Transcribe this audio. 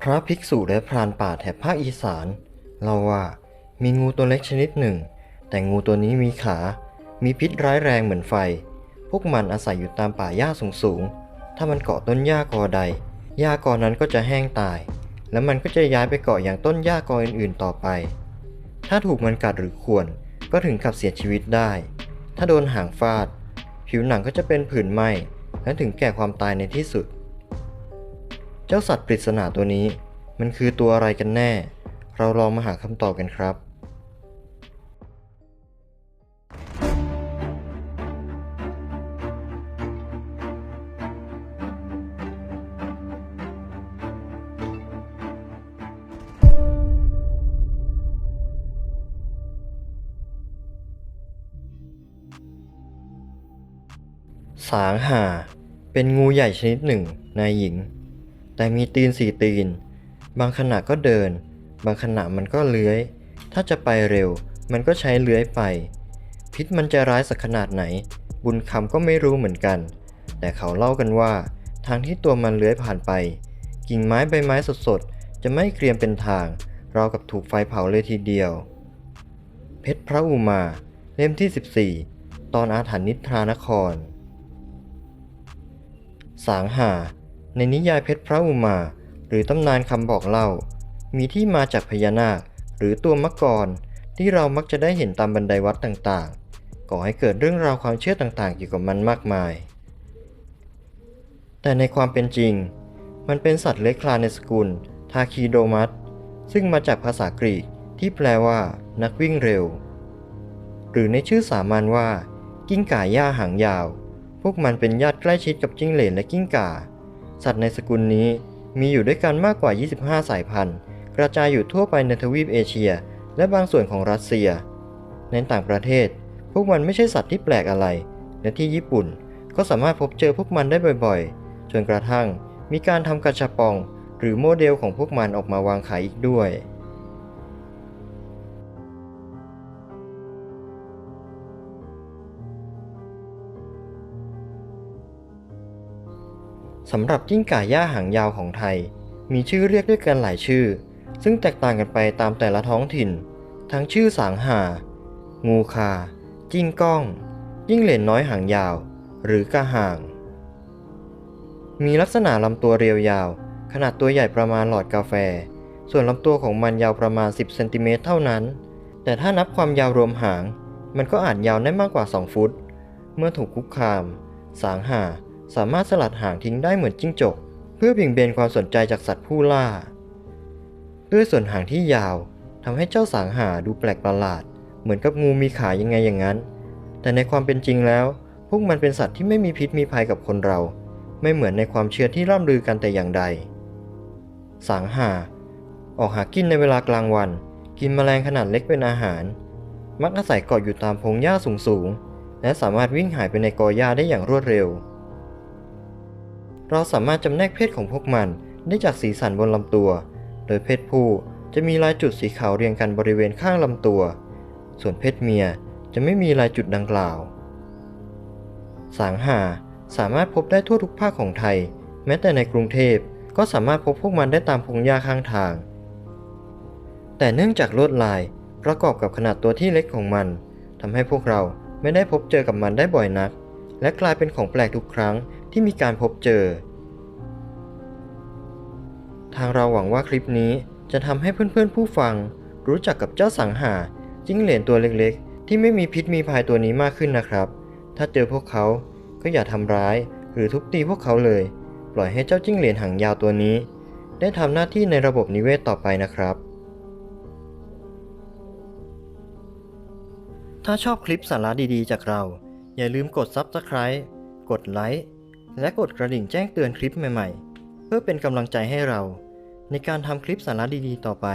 พระภิกษุและพรานป่าแถบภาคอีสานเล่าว่ามีงูตัวเล็กชนิดหนึ่ง แต่งูตัวนี้มีขา มีพิษร้ายแรงเหมือนไฟ พวกมันอาศัยอยู่ตามป่าหญ้าสูงๆ ถ้ามันเกาะต้นหญ้ากอใดหญ้ากอนั้นก็จะแห้งตาย แล้วมันก็จะย้ายไปเกาะอย่างต้นหญ้ากออื่นๆต่อไป ถ้าถูกมันกัดหรือข่วนก็ถึงกับเสียชีวิตได้ ถ้าโดนหางฟาด ผิวหนังก็จะเป็นผื่นไหม้และถึงแก่ความตายในที่สุด เจ้าสัตว์ปริศนาตัวนี้ มันคือตัวอะไรกันแน่ เราลองมาหาคำตอบกันครับ สางห่าเป็นงูใหญ่ชนิดหนึ่งนายหญิง แต่มีตีนสี่ตีน บางขณะก็เดิน บางขณะมันก็เลื้อย ถ้าจะไปเร็ว มันก็ใช้เลื้อยไป พิษมันจะร้ายสักขนาดไหน บุญคำก็ไม่รู้เหมือนกัน แต่เขาเล่ากันว่า ทางที่ตัวมันเลื้อยผ่านไป กิ่งไม้ใบไม้สดๆ จะไม่เกรียมเป็นทางราวกับถูกไฟเผาเลยทีเดียว เพชรพระอุมา เล่มที่ 14 ตอนอาถรรพ์นิทรานคร สางหา ในนิยายเพชรพระอุมา หรือตำนานคำบอกเล่า มีที่มาจากพญานาค หรือตัวมักกรที่เรามักจะได้เห็นตามบันไดวัดต่างๆ ก่อให้เกิดเรื่องราวความเชื่อต่างๆ เกี่ยวกับมันมากมาย แต่ในความเป็นจริง มันเป็นสัตว์เลื้อยคลานในสกุล ทาคีโดมัสซึ่งมาจากภาษากรีกที่แปลว่า นักวิ่งเร็ว หรือในชื่อสามัญว่า กิ้งก่าย่าหางยาว พวกมันเป็นญาติใกล้ชิดกับจิ้งเหลนและกิ้งก่า สัตว์ในสกุลนี้มีอยู่ด้วยกันมากกว่า 25 สายพันธุ์ กระจายอยู่ทั่วไปในทวีปเอเชีย และบางส่วนของรัสเซีย ในต่างประเทศ พวกมันไม่ใช่สัตว์ที่แปลกอะไร และที่ญี่ปุ่นก็สามารถพบเจอพวกมันได้บ่อยๆ จนกระทั่งมีการทำกระชับปอง หรือโมเดลของพวกมันออกมาวางขายอีกด้วย สำหรับกิ้งก่าย่าหางยาวของไทย มีชื่อเรียกด้วยกันหลายชื่อ ซึ่งแตกต่างกันไปตามแต่ละท้องถิ่น ทั้งชื่อสางหางูคา จิ้งก้อง ยิ่งเหลนน้อยหางยาว หรือกระห่าง มีลักษณะลำตัวเรียวยาว ขนาดตัวใหญ่ประมาณหลอดกาแฟ ส่วนลำตัวของมันยาวประมาณ 10 เซนติเมตรเท่านั้น แต่ถ้านับความยาวรวมหาง มันก็อาจยาวได้มากกว่า 2 ฟุต เมื่อถูกคุกคาม สางหา สามารถสลัดหางทิ้งได้เหมือนจิ้งจก เพื่อเบี่ยงเบนความสนใจจากสัตว์ผู้ล่า ด้วยส่วนหางที่ยาวทำให้เจ้าสางหาดูแปลกประหลาด เหมือนกับงูมีขายังไงอย่างนั้น แต่ในความเป็นจริงแล้ว พวกมันเป็นสัตว์ที่ไม่มีพิษมีภัยกับคนเรา ไม่เหมือนในความเชื่อที่ร่ำลือกันแต่อย่างใด สางหาออกหากินในเวลากลางวัน กินแมลงขนาดเล็กเป็นอาหาร มักอาศัยเกาะอยู่ตามพงหญ้าสูงๆและสามารถวิ่งหายไปในกอหญ้าได้อย่างรวดเร็ว เราสามารถจำแนกเพศของพวกมันได้จากสีสันบนลำตัว โดยเพศผู้จะมีลายจุดสีขาวเรียงกันบริเวณข้างลำตัว ส่วนเพศเมียจะไม่มีลายจุดดังกล่าว สางหาสามารถพบได้ทั่วทุกภาคของไทย แม้แต่ในกรุงเทพก็สามารถพบพวกมันได้ตามพงหญ้าข้างทาง แต่เนื่องจากลวดลายประกอบกับขนาดตัวที่เล็กของมันทำให้พวกเราไม่ได้พบเจอกับมันได้บ่อยนัก และกลายเป็นของแปลกทุกครั้ง ที่มีการพบเจอ ทางเราหวังว่าคลิปนี้จะทำให้เพื่อนๆผู้ฟัง รู้จักกับเจ้าสังหาจิ้งเหลนตัวเล็กๆ ที่ไม่มีพิษมีภัยตัวนี้มากขึ้นนะครับ ถ้าเจอพวกเขาก็อย่าทำร้าย หรือทุบตีพวกเขาเลย ปล่อยให้เจ้าจิ้งเหลนหางยาวตัวนี้ ได้ทำหน้าที่ในระบบนิเวศต่อไปนะครับ ถ้าชอบคลิปสาระดีๆ จากเรา อย่าลืมกด Subscribe กดไลค์ และกดกระดิ่งแจ้งเตือนคลิปใหม่ๆ เพื่อเป็นกำลังใจให้เรา ในการทำคลิปสาระดีๆ ต่อไป